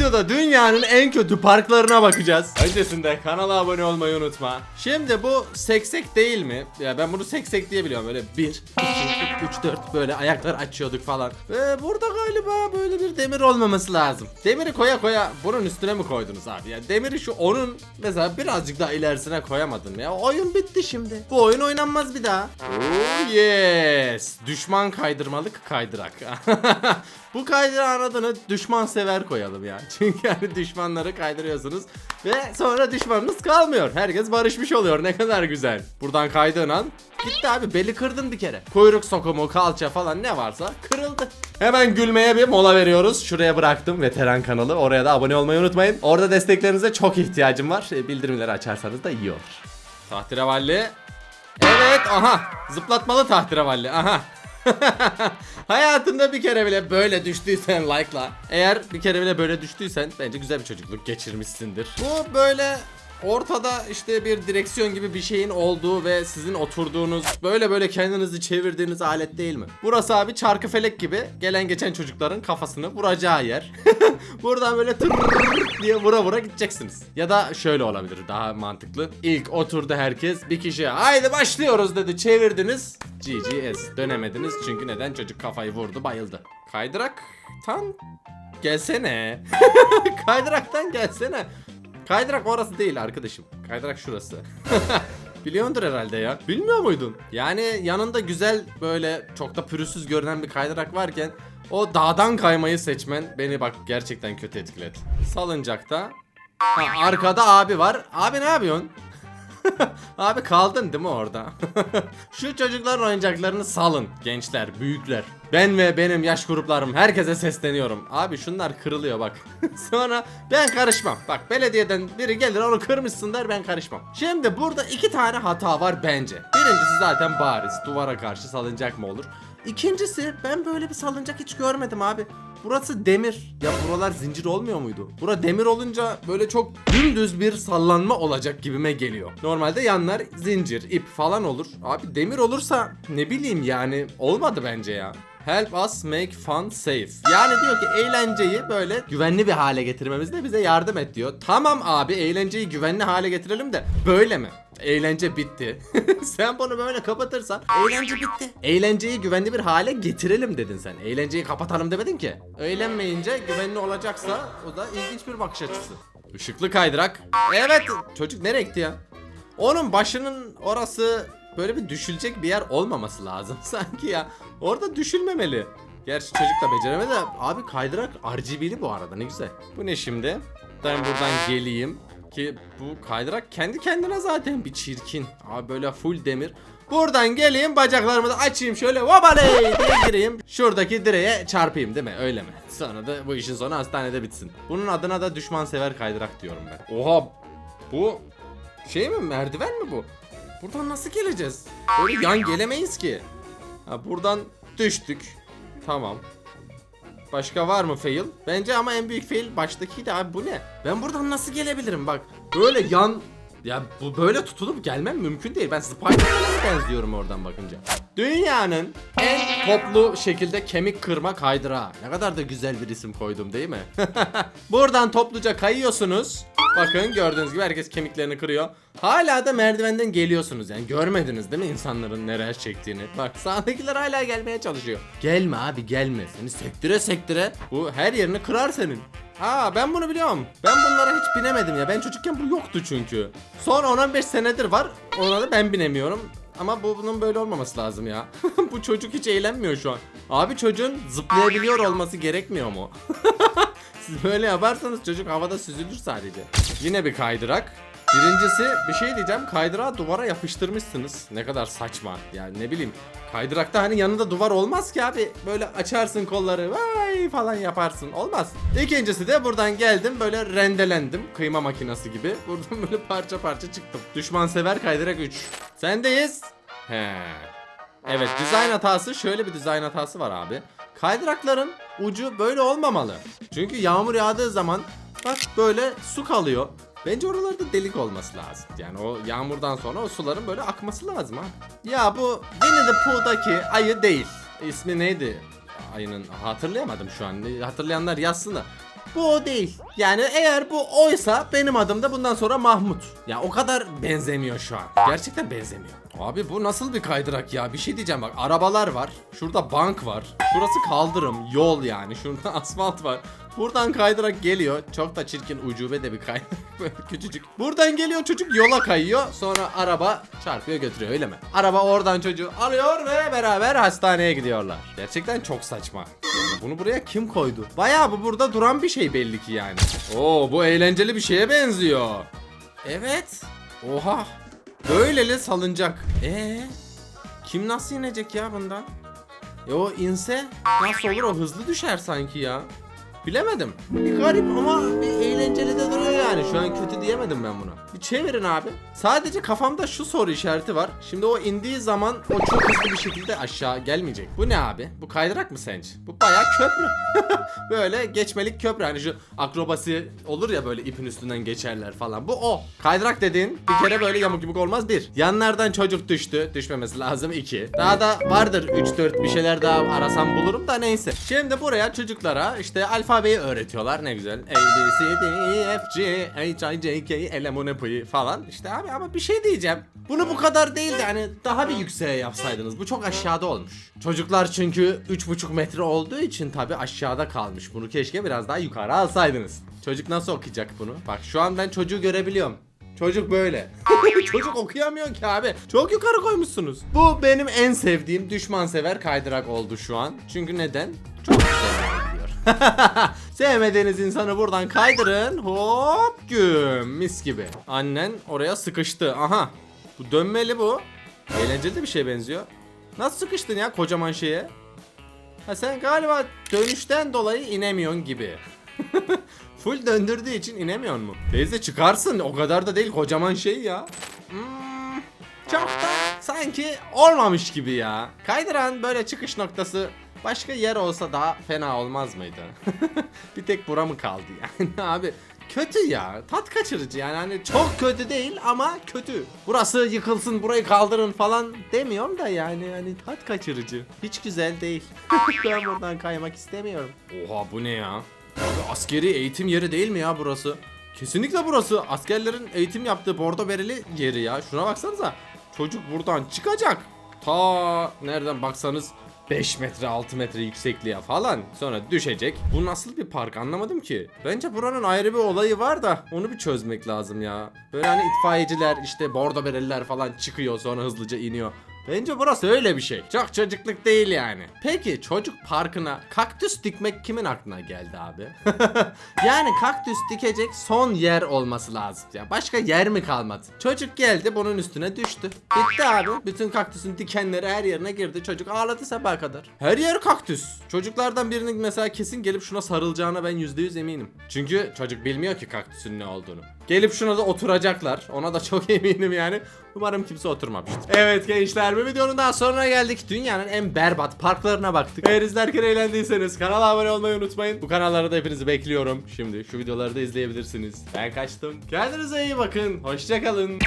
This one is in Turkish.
videoda dünyanın en kötü parklarına bakacağız. Öncesinde kanala abone olmayı unutma. Şimdi bu seksek değil mi? Ya ben bunu seksek diye biliyorum. Böyle 1, 2, 3, 4 böyle ayaklar açıyorduk falan. Ve burada galiba böyle bir demir olmaması lazım. Demiri koya koya bunun üstüne mi koydunuz abi? Ya demiri şu onun mesela birazcık daha ilerisine koyamadın ya. Oyun bitti şimdi. Bu oyun oynanmaz bir daha. Oh yes. Düşman kaydırmalık kaydırak. Bu kaydırağın adını düşman sever koyalım ya. Çünkü hani düşmanları kaydırıyorsunuz ve sonra düşmanınız kalmıyor. Herkes barışmış oluyor. Ne kadar güzel. Buradan kaydığın an gitti abi beli kırdın bir kere. Kuyruk sokumu, kalça falan ne varsa kırıldı. Hemen gülmeye bir mola veriyoruz. Şuraya bıraktım veteran kanalı. Oraya da abone olmayı unutmayın. Orada desteklerinize çok ihtiyacım var. E, Bildirimleri açarsanız da iyi olur. Tahterevalli. Evet aha zıplatmalı tahterevalli aha. Hayatında bir kere bile böyle düştüysen like'la. Eğer bir kere bile böyle düştüysen bence güzel bir çocukluk geçirmişsindir. Bu böyle ortada işte bir direksiyon gibi bir şeyin olduğu ve sizin oturduğunuz böyle böyle kendinizi çevirdiğiniz alet değil mi? Burası abi çarkı felek gibi gelen geçen çocukların kafasını vuracağı yer. Buradan böyle tır diye vura vura gideceksiniz. Ya da şöyle olabilir daha mantıklı. İlk oturdu herkes bir kişi haydi başlıyoruz dedi çevirdiniz. GGS dönemediniz çünkü neden çocuk kafayı vurdu bayıldı. Kaydıraktan gelsene. Kaydıraktan gelsene. Kaydırak orası değil arkadaşım. Kaydırak şurası. Biliyordur herhalde ya. Bilmiyor muydun? Yani yanında güzel böyle çok da pürüzsüz görünen bir kaydırak varken o dağdan kaymayı seçmen beni bak gerçekten kötü etkiledi. Salıncakta ha, arkada abi var. Abi ne yapıyorsun? Abi kaldın değil mi orada? Şu çocukların oyuncaklarını salın gençler, büyükler. Ben ve benim yaş gruplarım herkese sesleniyorum. Abi şunlar kırılıyor bak. Sonra ben karışmam. Bak belediyeden biri gelir onu kırmışsın der ben karışmam. Şimdi burada iki tane hata var bence. Birincisi zaten bariz. Duvara karşı salıncak mı olur? İkincisi ben böyle bir salıncak hiç görmedim abi. Burası demir. Ya buralar zincir olmuyor muydu? Bura demir olunca böyle çok dümdüz bir sallanma olacak gibime geliyor. Normalde yanlar zincir, ip falan olur. Abi demir olursa ne bileyim yani olmadı bence ya. Help us make fun safe. Yani diyor ki eğlenceyi böyle güvenli bir hale getirmemizde bize yardım et diyor. Tamam abi eğlenceyi güvenli hale getirelim de böyle mi? Eğlence bitti. sen bunu böyle kapatırsan eğlence bitti. Eğlenceyi güvenli bir hale getirelim dedin sen. Eğlenceyi kapatalım demedin ki. Eğlenmeyince güvenli olacaksa o da ilginç bir bakış açısı. Işıklı kaydırak. Evet çocuk nereye gitti ya? Onun başının orası böyle bir düşülecek bir yer olmaması lazım sanki ya. Orada düşülmemeli. Gerçi çocuk da beceremedi de abi kaydırak RGB'li bu arada ne güzel. Bu ne şimdi? Ben buradan geleyim ki bu kaydırak kendi kendine zaten bir çirkin. Abi böyle full demir. Buradan geleyim bacaklarımı da açayım şöyle vabaley diye gireyim. Şuradaki direğe çarpayım değil mi? Öyle mi? Sonra da bu işin sonu hastanede bitsin. Bunun adına da düşman sever kaydırak diyorum ben. Oha bu şey mi merdiven mi bu? Buradan nasıl geleceğiz? Böyle yan gelemeyiz ki. Ha, buradan düştük. Tamam. Başka var mı fail? Bence ama en büyük fail baştakiydi abi bu ne? Ben buradan nasıl gelebilirim bak. Böyle yan ya bu böyle tutulup gelmem mümkün değil. Ben Spider-Man'e benziyorum oradan bakınca. Dünyanın en toplu şekilde kemik kırma kaydırağı. Ne kadar da güzel bir isim koydum değil mi? Buradan topluca kayıyorsunuz. Bakın gördüğünüz gibi herkes kemiklerini kırıyor. Hala da merdivenden geliyorsunuz yani görmediniz değil mi insanların nereye çektiğini. Bak sağdakiler hala gelmeye çalışıyor. Gelme abi gelme seni sektire sektire bu her yerini kırar senin. Ha ben bunu biliyorum. Ben bunlara hiç binemedim ya. Ben çocukken bu yoktu çünkü. Son 10-15 senedir var. Ona da ben binemiyorum. Ama bu bunun böyle olmaması lazım ya. bu çocuk hiç eğlenmiyor şu an. Abi çocuğun zıplayabiliyor olması gerekmiyor mu? Siz böyle yaparsanız çocuk havada süzülür sadece. Yine bir kaydırak. Birincisi bir şey diyeceğim kaydırağı duvara yapıştırmışsınız. Ne kadar saçma. Yani ne bileyim kaydırakta hani yanında duvar olmaz ki abi. Böyle açarsın kolları vay falan yaparsın. Olmaz. İkincisi de buradan geldim böyle rendelendim. Kıyma makinesi gibi. Buradan böyle parça parça çıktım. Düşman sever kaydırak 3. Sendeyiz. He. Evet dizayn hatası şöyle bir dizayn hatası var abi. Kaydırakların ucu böyle olmamalı. Çünkü yağmur yağdığı zaman bak böyle su kalıyor. Bence oralarda delik olması lazım. Yani o yağmurdan sonra o suların böyle akması lazım ha. Ya bu Winnie the Pooh'daki ayı değil. İsmi neydi? Ayının hatırlayamadım şu an. Hatırlayanlar yazsın da. Bu o değil. Yani eğer bu oysa benim adım da bundan sonra Mahmut. Ya o kadar benzemiyor şu an. Gerçekten benzemiyor. Abi bu nasıl bir kaydırak ya? Bir şey diyeceğim bak. Arabalar var. Şurada bank var. Şurası kaldırım, yol yani. Şurada asfalt var. Buradan kaydırak geliyor. Çok da çirkin ucube de bir kaydırak. Böyle küçücük. Buradan geliyor çocuk yola kayıyor. Sonra araba çarpıyor götürüyor öyle mi? Araba oradan çocuğu alıyor ve beraber hastaneye gidiyorlar. Gerçekten çok saçma. Bunu buraya kim koydu? Bayağı bu burada duran bir şey belli ki yani. Oo bu eğlenceli bir şeye benziyor. Evet. Oha. Böyleli salıncak. Ee, kim nasıl inecek ya bundan? E o inse nasıl olur o hızlı düşer sanki ya. Bilemedim. Bir garip ama bir eğlenceli de duruyor yani. Şu an kötü diyemedim ben buna. Bir çevirin abi. Sadece kafamda şu soru işareti var. Şimdi o indiği zaman o çok hızlı bir şekilde aşağı gelmeyecek. Bu ne abi? Bu kaydırak mı sence? Bu bayağı köprü. böyle geçmelik köprü. Hani şu akrobasi olur ya böyle ipin üstünden geçerler falan. Bu o. Kaydırak dediğin bir kere böyle yamuk yumuk olmaz bir. Yanlardan çocuk düştü. Düşmemesi lazım iki. Daha da vardır 3-4 bir şeyler daha arasam bulurum da neyse. Şimdi buraya çocuklara işte alfabeyi öğretiyorlar. Ne güzel. A, B, C, D, E, F, G, H, I, J, K, L, M, N, P falan. İşte abi ama bir şey diyeceğim. Bunu bu kadar değil de hani daha bir yükseğe yapsaydınız. Bu çok aşağıda olmuş. Çocuklar çünkü 3,5 metre olduğu için tabi aşağıda kalmış. Bunu keşke biraz daha yukarı alsaydınız. Çocuk nasıl okuyacak bunu? Bak şu an ben çocuğu görebiliyorum. Çocuk böyle. Çocuk okuyamıyor ki abi. Çok yukarı koymuşsunuz. Bu benim en sevdiğim düşman sever kaydırak oldu şu an. Çünkü neden? Sevmediğiniz insanı buradan kaydırın. Hop güm mis gibi. Annen oraya sıkıştı. Aha. Bu dönmeli bu. Eğlenceli bir şey benziyor. Nasıl sıkıştın ya kocaman şeye? Ha sen galiba dönüşten dolayı inemiyorsun gibi. Full döndürdüğü için inemiyor mu? Teyze çıkarsın o kadar da değil kocaman şey ya. Hmm, çok da sanki olmamış gibi ya. Kaydıran böyle çıkış noktası başka yer olsa daha fena olmaz mıydı? bir tek bura mı kaldı yani abi? Kötü ya. Tat kaçırıcı yani hani çok kötü değil ama kötü. Burası yıkılsın burayı kaldırın falan demiyorum da yani hani tat kaçırıcı. Hiç güzel değil. ben buradan kaymak istemiyorum. Oha bu ne ya? Abi askeri eğitim yeri değil mi ya burası? Kesinlikle burası. Askerlerin eğitim yaptığı bordo bereli yeri ya. Şuna baksanıza. Çocuk buradan çıkacak. Ta nereden baksanız 5 metre 6 metre yüksekliğe falan sonra düşecek. Bu nasıl bir park anlamadım ki. Bence buranın ayrı bir olayı var da onu bir çözmek lazım ya. Böyle hani itfaiyeciler işte bordo bereliler falan çıkıyor sonra hızlıca iniyor. Bence burası öyle bir şey. Çok çocukluk değil yani. Peki çocuk parkına kaktüs dikmek kimin aklına geldi abi? yani kaktüs dikecek son yer olması lazım. Ya başka yer mi kalmadı? Çocuk geldi bunun üstüne düştü. Bitti abi. Bütün kaktüsün dikenleri her yerine girdi. Çocuk ağladı sabaha kadar. Her yer kaktüs. Çocuklardan birinin mesela kesin gelip şuna sarılacağına ben %100 eminim. Çünkü çocuk bilmiyor ki kaktüsün ne olduğunu. Gelip şuna da oturacaklar. Ona da çok eminim yani. Umarım kimse oturmamıştır. Evet gençler bir videonun daha sonuna geldik. Dünyanın en berbat parklarına baktık. Eğer izlerken eğlendiyseniz kanala abone olmayı unutmayın. Bu kanallarda da hepinizi bekliyorum. Şimdi şu videoları da izleyebilirsiniz. Ben kaçtım. Kendinize iyi bakın. Hoşçakalın.